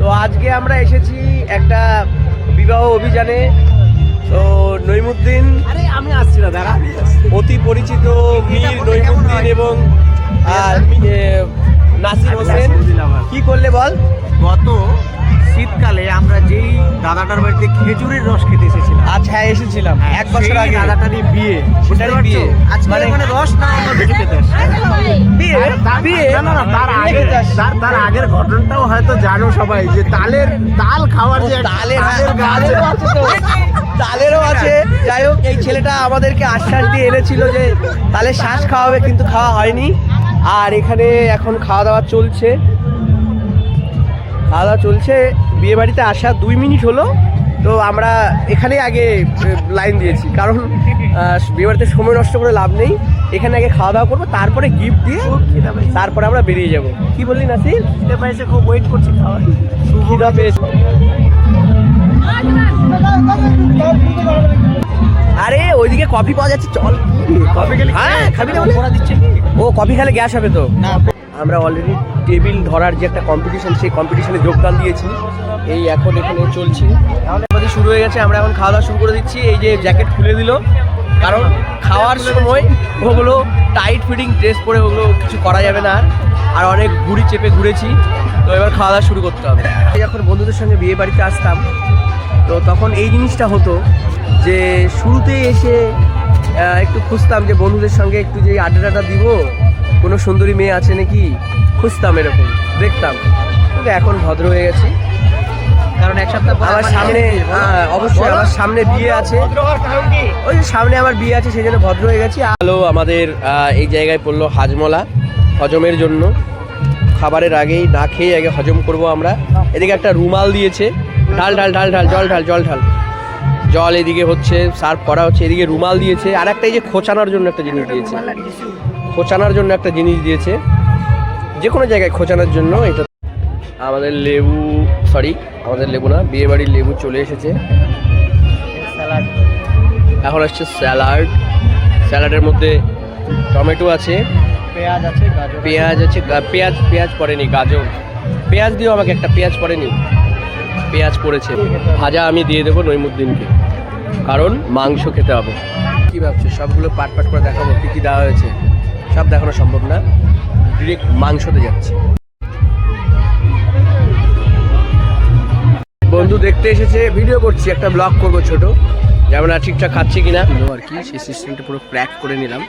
তো আজকে আমরা এসেছি একটা বিবাহ অভিযানে। তো নইমুদ্দিন আরে আমি আসছি না দাঁড়া। অতি পরিচিত মীর নইমুদ্দিন এবং নাসির হোসেন। কি করলে বল? গত শীতকালে আমরা যেই দাদাটার বাড়িতে খেজুরের রস খেতে এসেছিলাম। আচ্ছা হ্যাঁ এসেছিলাম। এক বছর আগে। দাদাটারই বিয়ে। সেটারই বিয়ে। আজকে মানে- মানে রস না আমরা খেতে বিয়ে বিয়ে। না না না, তার আগে তার তার আগের ঘটনাটাও হয়তো জানো সবাই যে তালের তাল খাওয়ার যে তালের গাছ। তো। তালেরও আছে। যাই হোক এই ছেলেটা আমাদেরকে আশ্বাস দিয়ে এনেছিল যে তালের শ্বাস খাওয়াবে কিন্তু খাওয়া হয়নি। আর এখানে এখন খাওয়া দাওয়া চলছে। খাওয়া দাওয়া চলছে। বিয়ে বাড়িতে আসা দুই মিনিট হলো তো আমরা এখানেই আগে লাইন দিয়েছি। কারণ আহ, বিয়ে বাড়িতে সময় নষ্ট করে লাভ নেই। এখানে আগে খাওয়া দাওয়া করব তারপরে গিফট দিয়ে তারপরে আমরা বেরিয়ে যাব। কি বললি নাসির? খুব ওয়েট করছি খাওয়ার। খিদা পেয়েছে। আরে ওইদিকে কফি পাওয়া যাচ্ছে চল। কফি খেলে হ্যাঁ খাবি না? ও কফি খেলে গ্যাস হবে তো? না আমরা অলরেডি টেবিল ধরার যে একটা কম্পিটিশন সেই কম্পিটিশনে যোগদান দিয়েছি। এই এখন এখানে চলছে। আমাদের শুরু হয়ে গেছে, আমরা এখন খাওয়া দাওয়া শুরু করে দিচ্ছি। এই যে জ্যাকেট খুলে দিল। কারণ খাওয়ার সময় ওগুলো টাইট ফিটিং ড্রেস পরে ওগুলো কিছু করা যাবে না। আর। অনেক ঘুড়ি চেপে ঘুরেছি। তো এবার খাওয়া দাওয়া শুরু করতে হবে। যখন বন্ধুদের সঙ্গে বিয়ে বাড়িতে আসতাম। তো তখন এই জিনিসটা হতো যে শুরুতেই এসে একটু খুঁজতাম যে বন্ধুদের সঙ্গে একটু যে আড্ডাটা দিব। কোনো সুন্দরী মেয়ে আছে নাকি? খুঁজতাম এরকম দেখতাম। কিন্তু এখন ভদ্র হয়ে গেছি। কারণ এক সপ্তাহ আমার সামনে হ্যাঁ, অবশ্যই আমার সামনে বিয়ে আছে। ওই যে সামনে আমার বিয়ে আছে সেই জন্য ভদ্র হয়ে গেছি। আলো আমাদের এই জায়গায় পড়ল হাজমলা হজমের জন্য। খাবারের আগেই না খেয়ে আগে হজম করব আমরা। এদিকে একটা রুমাল দিয়েছে। ঢাল ঢাল ঢাল ঢাল জল ঢাল জল ঢাল। জল এদিকে হচ্ছে সার্ভ করা হচ্ছে এদিকে রুমাল দিয়েছে। আর একটা এই যে খোঁচানোর জন্য একটা জিনিস দিয়েছে। খোঁচানোর জন্য একটা জিনিস দিয়েছে। যে কোনো জায়গায় খোঁচানোর জন্য এটা আমাদের লেবু সরি আমাদের লেবু না বিয়ে বাড়ির লেবু চলে এসেছে। এখন আসছে স্যালাড। স্যালাডের মধ্যে টমেটো আছে পেঁয়াজ আছে পেঁয়াজ আছে পেঁয়াজ পেঁয়াজ পড়েনি গাজর। পেঁয়াজ দিও আমাকে একটা পেঁয়াজ পড়েনি। পেঁয়াজ পড়েছে। ভাজা আমি দিয়ে দেবো নৈমুদ্দিনকে। কারণ মাংস খেতে হবে। কী ভাবছ? সবগুলো পাট পাট করে দেখাবো কী কী দেওয়া হয়েছে? সব দেখানো সম্ভব না। ডিরেক্ট মাংসতে যাচ্ছে। বন্ধু দেখতে এসেছে ভিডিও করছি, একটা ব্লগ করব ছোট। যেমন আর ঠিকঠাক খাচ্ছি কিনা। আর কি, সেই সিস্টেমটা পুরো ক্র্যাক করে নিলাম।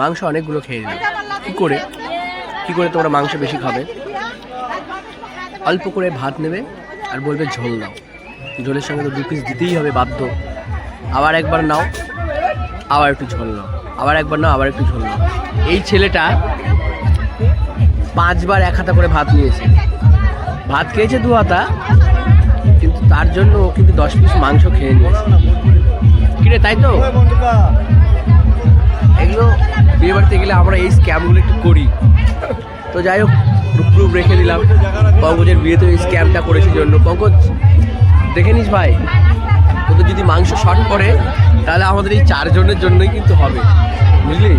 মাংস অনেকগুলো খেয়ে নিলাম। কী করে? কী করে তোমরা মাংস বেশি খাবে? অল্প করে ভাত নেবে আর বলবে ঝোল দাও ঝোলের সঙ্গে তো দু পিস দিতেই হবে বাধ্য। আবার একবার নাও, আবার একটু ঝোল নাও। আবার একবার না আবার একটু ঝোল এই ছেলেটা পাঁচবার এক হাতা করে ভাত নিয়েছে। ভাত খেয়েছে দু হাতা, কিন্তু তার জন্য ও কিন্তু দশ পিস মাংস খেয়ে নিয়েছে। কিরে, তাই তো? এগুলো বিয়ে বাড়িতে গেলে আমরা এই স্ক্যামগুলো একটু করি। তো যাই হোক প্রুফ রেখে দিলাম। পঙ্কজের বিয়েতে এই স্ক্যামটা করেছি জন্য। পঙ্কজ, দেখে নিস ভাই, তোদের যদি মাংস শর্ট পড়ে তাহলে আমাদের এই চারজনের জন্যই কিন্তু হবে বুঝলি?